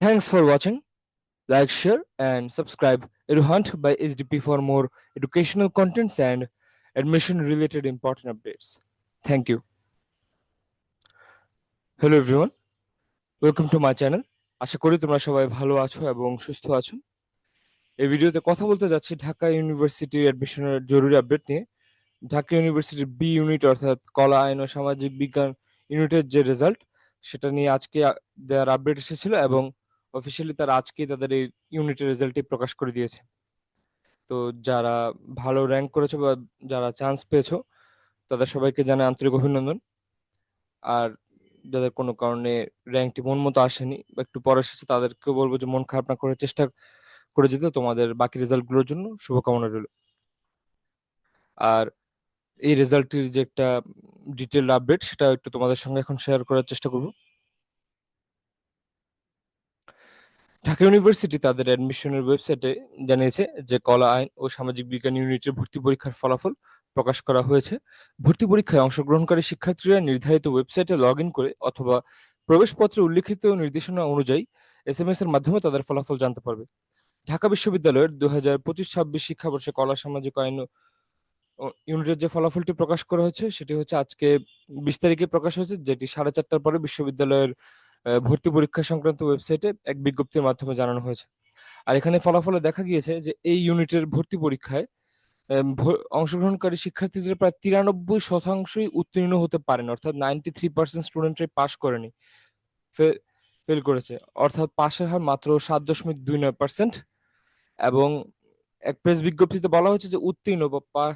Thanks for watching. Like, share, and subscribe EduHunt by SDP for more educational contents and admission-related important updates. Thank you. Hello everyone. Welcome to my channel. আশা করি তোমরা সবাই ভালো আছো এবং সুস্থ আছো এই ভিডিওতে কথা বলতে যাচ্ছি ঢাকা ইউনিভার্সিটির অ্যাডমিশনের জরুরি আপডেট নিয়ে ঢাকা ইউনিভার্সিটির বি ইউনিট অর্থাৎ কলা আইন ও সামাজিক বিজ্ঞান ইউনিটের যে রেজাল্ট সেটা নিয়ে আজকে দেওয়ার আপডেট এসেছিল এবং অফিসিয়ালি তারা আজকে তাদের এই ইউনিটের রেজাল্টটি প্রকাশ করে দিয়েছে। তো যারা ভালো র্যাঙ্ক করেছ বা যারা চান্স পেয়েছ, তাদের সবাইকে জানাই আন্তরিক অভিনন্দন। আর যাদের কোনো কারণে র্যাঙ্কটি মন মতো আসেনি বা একটু পরে এসেছে, তাদেরকেও বলব যে মন খারাপ না করে চেষ্টা করে যেতে, তোমাদের বাকি রেজাল্টগুলোর জন্য শুভকামনা রইল। আর এই রেজাল্টটির যে একটা ডিটেল আপডেট সেটা একটু তোমাদের সঙ্গে এখন শেয়ার করার চেষ্টা করব। ঢাকা ইউনিভার্সিটি তাদের অ্যাডমিশনের ওয়েবসাইটে জানিয়েছে যে কলা আইন ও সামাজিক বিজ্ঞান ইউনিটের ভর্তি পরীক্ষার ফলাফল প্রকাশ করা হয়েছে। ভর্তি পরীক্ষায় অংশগ্রহণকারী শিক্ষার্থীরা নির্ধারিত ওয়েবসাইটে লগ ইন করে অথবা প্রবেশপত্রে উল্লিখিত নির্দেশনা অনুযায়ী এস এম এস এর মাধ্যমে তাদের ফলাফল জানতে পারবে। ঢাকা বিশ্ববিদ্যালয়ের দু হাজার পঁচিশ ছাব্বিশ শিক্ষাবর্ষে কলা, সামাজিক আইন ইউনিটের যে ফলাফলটি প্রকাশ করা হয়েছে, সেটি হচ্ছে আজকে বিশ তারিখে প্রকাশ হয়েছে, যেটি সাড়ে চারটার পরে বিশ্ববিদ্যালয়ের ভর্তি পরীক্ষা সংক্রান্ত ওয়েবসাইটে এক বিজ্ঞপ্তির মাধ্যমে জানানো হয়েছে। আর এখানে ফলাফলে দেখা গিয়েছে যে এই ইউনিটের ভর্তি পরীক্ষায় অংশগ্রহণকারী শিক্ষার্থীদের প্রায় তিরানব্বই শতাংশই উত্তীর্ণ হতে পারেন, অর্থাৎ নাইনটি থ্রি পার্সেন্ট স্টুডেন্টরাই পাশ করেনি। ফেল করেছে, অর্থাৎ পাশের হার মাত্র সাত দশমিক দুই নয় পার্সেন্ট এবং এক প্রেস বিজ্ঞপ্তিতে বলা হয়েছে যে উত্তীর্ণ বা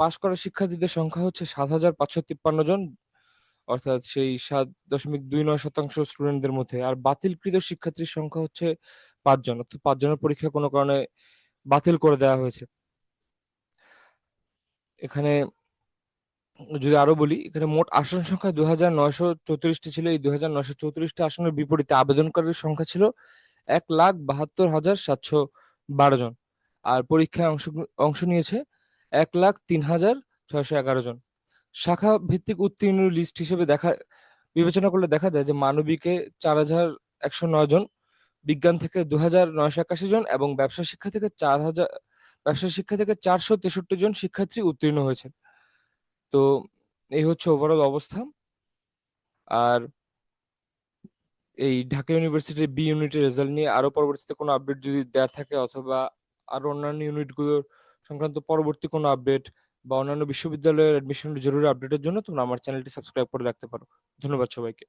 পাশ করা শিক্ষার্থীদের সংখ্যা হচ্ছে সাত হাজার পাঁচশো তিপ্পান্ন জন। অর্থাৎ সেই সাত দশমিক দুই নয় শতাংশ স্টুডেন্টদের মধ্যে। আর বাতিলকৃত শিক্ষার্থীর সংখ্যা হচ্ছে পাঁচজন, অর্থাৎ পাঁচজনের পরীক্ষা কোনো কারণে বাতিল করে দেওয়া হয়েছে। এখানে যদি আরও বলি, এখানে মোট আসন সংখ্যা দুই হাজার নয়শো চৌত্রিশটি ছিল। এই দুই হাজার নয়শো চৌত্রিশটি আসনের বিপরীতে আবেদনকারীর সংখ্যা ছিল এক লাখ বাহাত্তর হাজার সাতশো বারো জন। আর পরীক্ষায় অংশ অংশ নিয়েছে এক লাখ তিন হাজার ছয়শো এগারো জন। শাখা ভিত্তিক উত্তীর্ণ লিস্ট হিসেবে দেখা, বিবেচনা করলে দেখা যায় যে মানবিকে চার হাজার একশো নয় জন, বিজ্ঞান থেকে দু হাজার নয়শো একাশি জন এবং ব্যবসা শিক্ষা থেকে চার হাজার, ব্যবসা শিক্ষা থেকে চারশো তেষট্টি জন শিক্ষার্থী উত্তীর্ণ হয়েছে তো এই হচ্ছে ওভারঅল অবস্থা। আর এই ঢাকা ইউনিভার্সিটির বি ইউনিটের রেজাল্ট নিয়ে আরও পরবর্তীতে কোনো আপডেট যদি দেওয়ার থাকে অথবা আরও অন্যান্য ইউনিটগুলোর সংক্রান্ত পরবর্তী কোনো আপডেট বা অন্যান্য বিশ্ববিদ্যালয়ের এডমিশন জরুরি আপডেটের জন্য তোমরা আমার চ্যানেলটি সাবস্ক্রাইব করে রাখতে পারো। ধন্যবাদ সবাইকে।